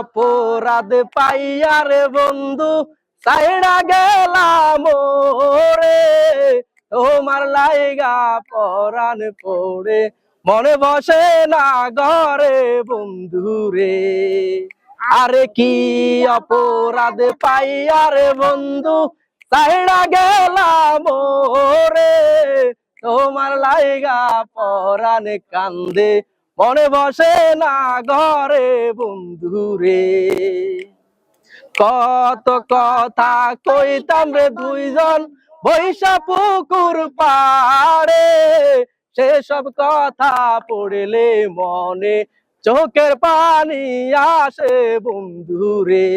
অপরাধ পাইয়ারে বন্ধু, সাইডা গেলাম রে তোমার লাইগা পরাণ পড়ে, মনে বসে না ঘরে বন্ধু রে। আরে কি অপরাধ পাইয়ারে বন্ধু, সাইডা গেলাম রে তোমার লাইগা পরাণ কান্দে মনে বসে না ঘরে বন্ধু রে কত কথা কইতাম রে দুইজন, বৈশা পুকুর পাড়ে। সেসব কথা পড়লে মনে চোখের পানি আসে বন্ধু রে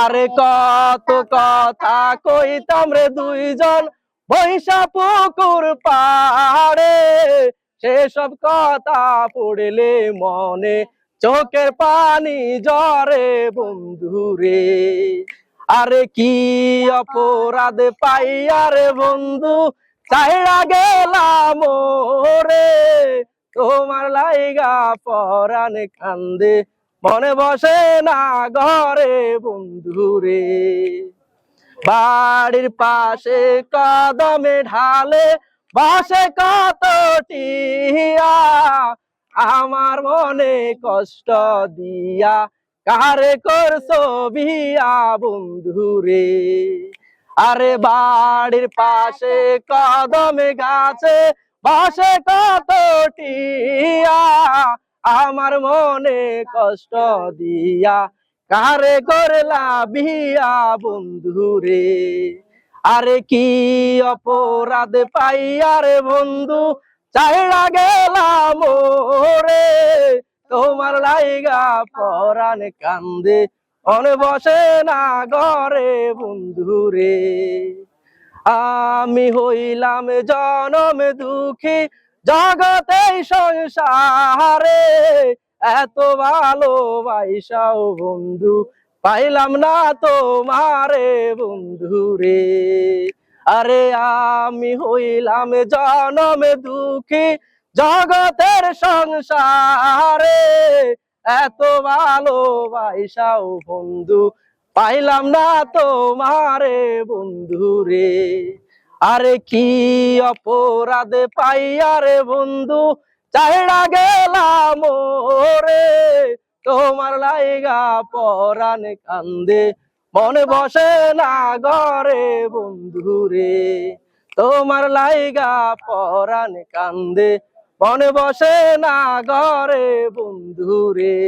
আরে কত কথা কইতাম রে দুইজন, বৈশা পুকুর পাড়ে। সেসব কথা পড়লে মনে, চোখের পানি জরে বন্ধু রে আরে কি অপরাধ পাইয়ারে বন্ধু, চাইরা গেলাম রে তোমার লাইগা পরাণ কান্দে, মনে বসে না ঘরে বন্ধু রে বাড়ির পাশে কদমে ঢালে বাসে কত টিয়া আমার মনে কষ্ট দিয়া? কারে করছ বিয়া বন্ধু রে আরে বাড়ির পাশে কদমে গাছে বাসে কত টিয়া আমার মনে কষ্ট দিয়া? কারে করলা বিয়া বন্ধু রে আরে কি অপরাধ পাইয়ারে বন্ধু চাইরা গেলাম রে তোমার লাইগা পরাণ কান্দে অনে বসে না ঘরে বন্ধু রে। আমি হইলাম জনম দুঃখী জগতে সংসারে। এত ভালোবাসাও বন্ধু পাইলাম না তোমারে বন্ধু রে। আরে আমি হইলাম জনমে দুঃখী জগতের সংসারে। এত ভালোবাসাও বন্ধু, পাইলাম না তোমারে বন্ধু রে। আরে কি অপরাধ পাইয়ারে বন্ধু চাইরা গেলাম তোমার লাইগা পরাণ কান্দে। মনে বসে না ঘরে বন্ধু রে তোমার লাইগা পরাণ কান্দে। মনে বসে না ঘরে বন্ধু রে